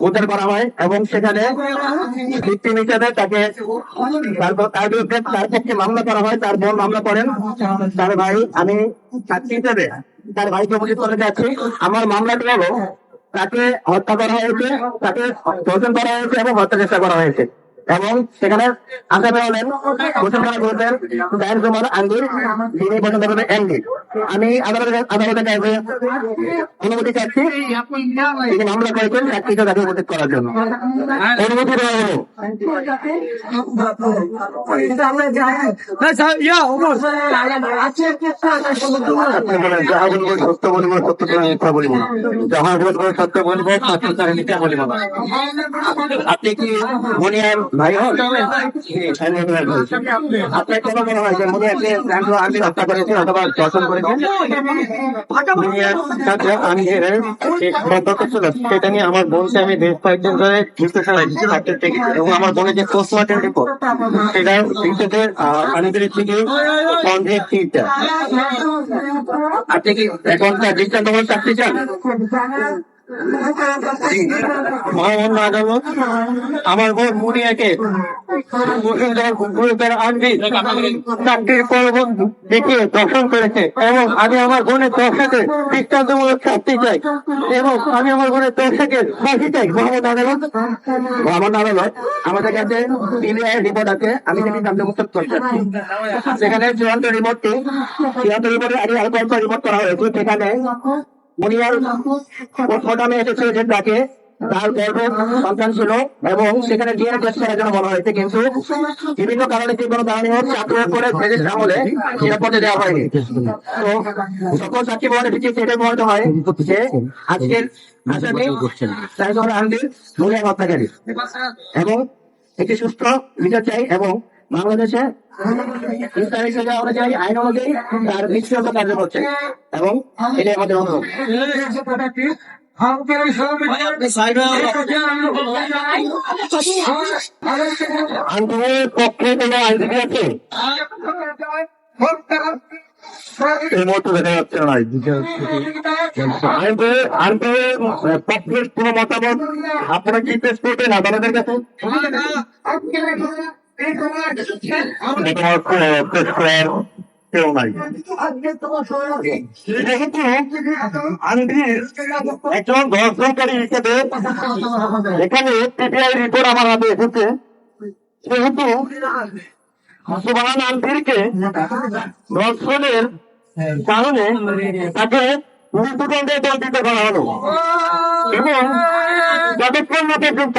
উদ্ধার করা হয় এবং সেখানে তাকে তারপর তার বিরুদ্ধে তার পক্ষে মামলা করা হয়, তার বোন মামলা করেন। তার ভাই, আমি সাক্ষী হিসেবে তার ভাইকে উপস্থিত করে যাচ্ছি। আমার মামলাটি হলো তাকে হত্যা করা হয়েছে তাকে ধর্ষণ করা হয়েছে এবং হত্যা চেষ্টা করা হয়েছে। এবং সেখানে আশা হলেন মুসলমান বলতেন জাহির কুমার আঙ্গুর, যিনি পছন্দ করবেন এমডি আমি আদালতের আদালতের কাছে অনুমতি চাচ্ছি, তিনি মামলা করেছেন সাক্ষীকে তাকে উপস্থিত করার জন্য। অনুমতি দেওয়া হলো। আপনি কি মনিয়ার ভাই আপনার কেন মনে হয় যে মনিয়াকে আমি হত্যা করেছি অথবা দর্শন করেছেন আমি সেটা নিয়ে আমার বোনকে আমি বেশ কয়েকদিন ধরে এবং আমার বোনের যে পোস্টমর্টম রিপোর্ট সেটা আমাদের থেকে বন্ধের তিনটা আপনি কি দৃষ্টান্ত চাকরি চান মহামান্য আমার বোন মুনিয়াকে চাকরির পরবন দেখে দর্শন করেছে। এবং আমি আমার বোনের দর্শকে দৃষ্টান্তমূলক শাস্তি চাই। এবং আমি আমার বোনের দর্শকে চাই। মোহাম্মদ আদালত আদালত আমাদের কাছে পিবিআই রিপোর্ট আছে। আমি সেটি জানতে মুক্ত করছি সেখানে চূড়ান্ত রিপোর্টটি চূড়ান্ত রিপোর্টে আগে অল্প অল্প রিপোর্ট করা হয়েছে। সেখানে মুনিয়ার পোস্টমর্টমে এসেছে যে তাকে তার সন্তান ছিল এবং সেখানে ডিএনএ টেস্ট করার জন্য বলা হয়েছে, কিন্তু বিভিন্ন কারণে হোক চাকরি করে আমলে নিরাপদে দেওয়া হয়নি। তো সকল প্রমাণিত হয় যে আজকের আসামি মুনিয়া হত্যাকারী। এবং একটি সুস্থ বিচার চাই এবং বাংলাদেশে আইন অনুযায়ী তার নিশ্চয়তা কার্য করছে এবং এটাই আমাদের অনুরোধ দেখা যাচ্ছে পক্ষের কোনো মতামত আপনারা কি পেশ করবেন আদালতের কাছে? একজন হিসেবে এখানে পিটিআই রিপোর্ট আমার হাতে এসেছে সেহেতু ধর্ষণের কারণে তাকে মৃত্যুদণ্ডে দণ্ডিত করা হলো এবং যতক্ষণ না পর্যন্ত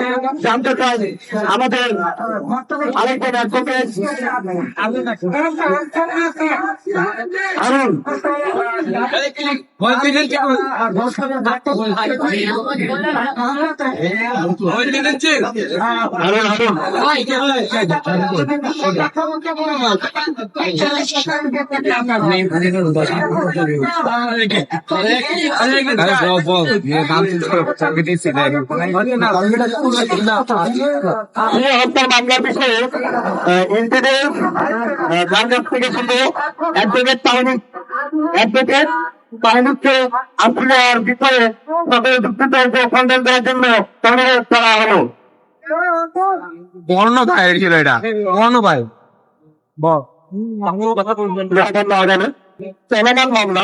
জানতে চাই আমাদের আরেকজন অ্যাডভোকেট এই হত্যার মামলার বিষয়ে ইন্টারনেট যার থেকে শুধু অ্যাডভোকেট তাহলে অ্যাডভোকেট তাহলে আপনার বিষয়ে তাদের যুক্তিতর্ক খণ্ডন দেওয়ার জন্য অনুরোধ করা হলো। বর্ণ ভাইয়ের ছিল এটা। বর্ণ ভাই বল যখন না জানে মামলা।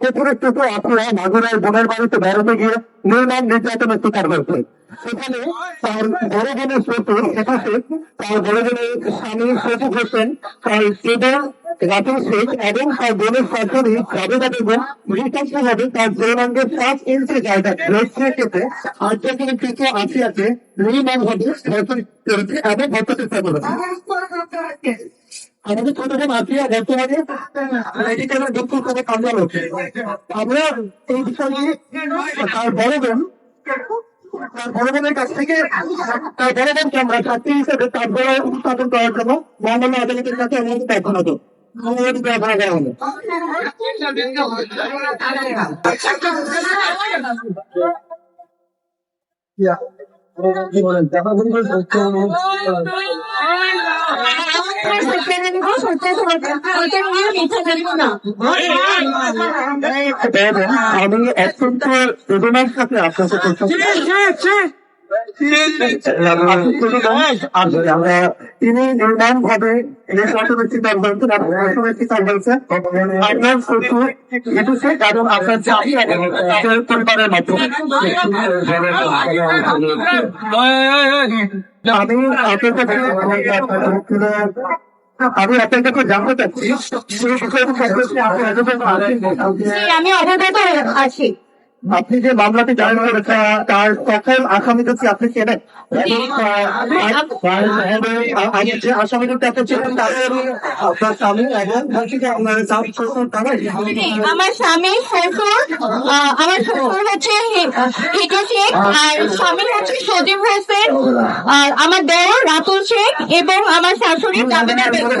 পুকুরের চোখে আপনারা মাগুরার বোনের বাড়িতে বেড়াতে গিয়ে নির্মাণ নির্যাতনের শিকার হয়েছে। সেখানে তার বড় বোনের ছোট এটাতে তার বড় বোনের স্বামী শফিক হোসেন, তার ছেলে রাতুল শেখ এবং তার বোনের শাশুড়ি রাবেদা বেগম নৃতাত্মকভাবে তার যৌনাঙ্গের পাঁচ ইঞ্চি জায়গা রয়েছে কেটে আর্থিক কিছু আসিয়াকে নির্মাণভাবে এবং হত্যা চেষ্টা করেছে। আমাদের ছোট বোন আসিয়া বর্তমানে মেডিকেলের ডক্টর করে হচ্ছে আমরা এই বিষয় নিয়ে তার বড় বোন তার বড় বোনের কাছ থেকে তার বড় বোনকে আমরা ছাত্রী হিসেবে তার বড় উপস্থাপন করার জন্য মহামান্য আদালতের কাছে অনুরোধ প্রার্থনা করব অনুরোধ প্রার্থনা করা হলো 생각했을 때는 어째서 어째서 못하는구나. 네, 네, 네. 아는 애플 또 요즘에 학교 앞에서 또. তিনি নির্মাণ ভাবে আমি আপনার কাছে আমি আপনার কাছে জানতে চাচ্ছি। আমি অবগত আছি আপনি যে মামলাটি দায়ের করেছেন তার সকল আসামিদের কি আপনি চেনেন যে আসামিদের আপনি চেনেন তাদের আপনার স্বামী এবং বাকিটা আপনার স্বামী শ্বশুর তারাই আমার স্বামী শ্বশুর আমার শ্বশুর হচ্ছে হিটু শেখ আর স্বামী হচ্ছে সজীব হোসেন আর আমার দেওর রাতুল শেখ এবং আমার শাশুড়ি জাবেদা বেগম।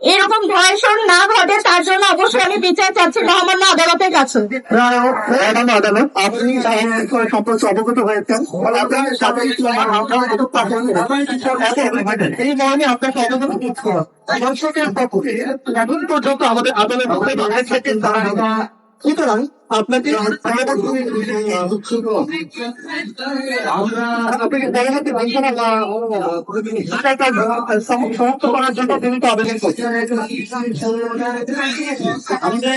এরকম ভয়সর না ঘটে তার জন্য অবশ্যই আমি বিচার চাচ্ছি মহামান্য আদালতের কাছে। আদালত আপনি সম্পর্কে অবগত হয়েছেন। আপনার সাথে এই মর্মে আপনাকে অবগত করছি দর্শকের পক্ষে এখন পর্যন্ত আমাদের আদালত সুতরাং আপনাকে আপনাকে পরবর্তী ঘোষণা বা সমাপ্ত করার জন্য তিনি তো আবেদন করছেন আমাদের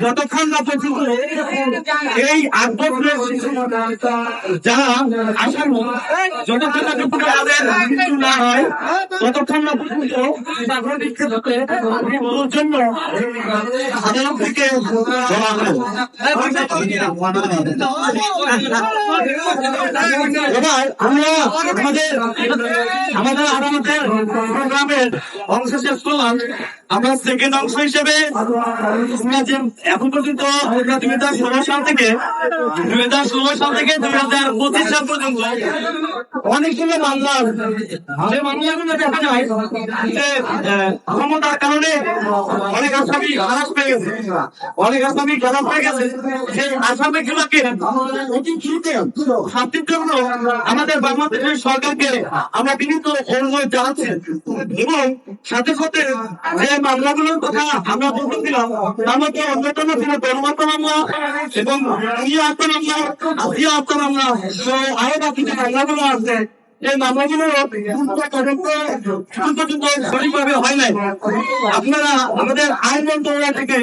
যতক্ষণ না পর্যন্ত এই আগ্রহের যারা আসামি যতক্ষণ না পর্যন্ত তাদের মৃত্যু না হয় ততক্ষণ না পর্যন্ত মৃত্যুর জন্য আদালত থেকে এবার আমরা আমাদের আমাদের আদালতের প্রোগ্রামের অংশ শেষ করলাম আমরা সেকেন্ড অংশ হিসেবে এখন পর্যন্ত ষোলো সাল থেকে ষোলো সাল থেকে দুই হাজার পঁচিশ সাল পর্যন্ত মামলা মামলাগুলো দেখা যায় যে ক্ষমতার কারণে অনেক আসামি গেছে। অনেক আসামি হয়ে গেছে। সেই আসামি জন্য আমাদের বাংলাদেশের সরকারকে আমরা বিনীত অনুরোধ জানাচ্ছি। এবং সাথে সাথে যে মামলাগুলোর কথা আমরা বলতেছিলাম তার মধ্যে অন্যতম ছিল গণমাত্রা মামলা এবং ইয়ে হত্যা মামলা আত্মীয় হত্যা মামলা, তো আরও বাকি যে মামলাগুলো আছে আপনারা আমাদের আইন মন্ত্রণালয় থেকে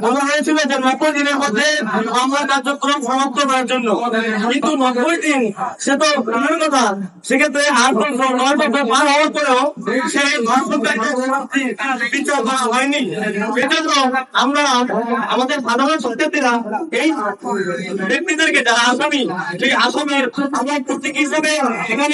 বলা হয়েছিল যে নব্বই দিনের মধ্যে মামলা কার্যক্রম সমাপ্ত করার জন্য। কিন্তু নব্বই দিন, সে তো কথা। সেক্ষেত্রে বছর নয় বছর পার হওয়ার পরেও সেই হয়নি। এজন্য আমরা, আমাদের সাধারণ শিক্ষার্থীরা এই ব্যক্তিদেরকে, যারা আসামি, সেই আসামের আমার প্রতীক হিসেবে এখানে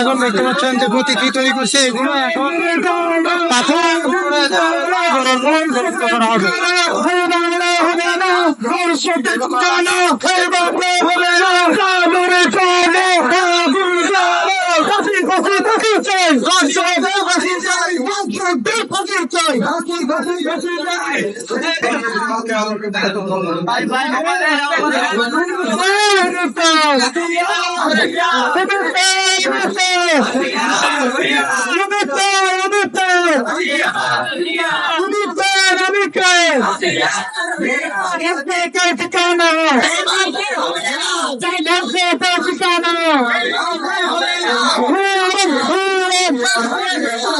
এখন দেখতে পাচ্ছেন যে গতি কি তৈরি করছে এগুলো এখন পাথর করা হবে Vai, vai, galera! Obrigado! Obrigado!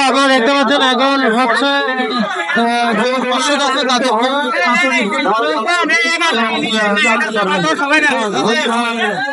এখন দেখতে পাচ্ছেন এখন হচ্ছে আহ,